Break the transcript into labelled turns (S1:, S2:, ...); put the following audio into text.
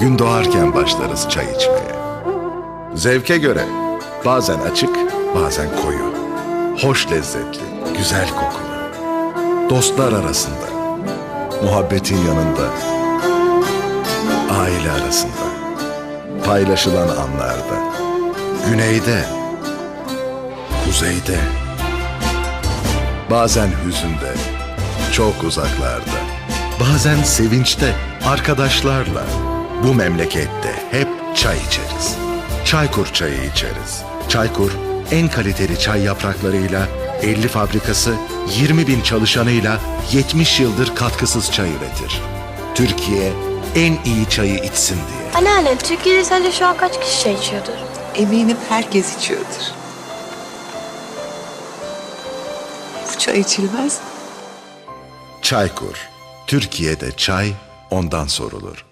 S1: Gün doğarken başlarız çay içmeye. Zevke göre bazen açık, bazen koyu. Hoş lezzetli, güzel kokulu. Dostlar arasında, muhabbetin yanında, aile arasında, paylaşılan anlarda, güneyde, kuzeyde, bazen hüzünde, çok uzaklarda, bazen sevinçte, arkadaşlarla. Bu memlekette hep çay içeriz. Çaykur çayı içeriz. Çaykur en kaliteli çay yapraklarıyla 50 fabrikası 20 bin çalışanıyla 70 yıldır katkısız çay üretir. Türkiye en iyi çayı içsin diye.
S2: Anneanne, Türkiye'de sence şu an kaç kişi çay içiyordur?
S3: Eminim herkes içiyordur. Bu çay içilmez.
S1: Çaykur. Türkiye'de çay ondan sorulur.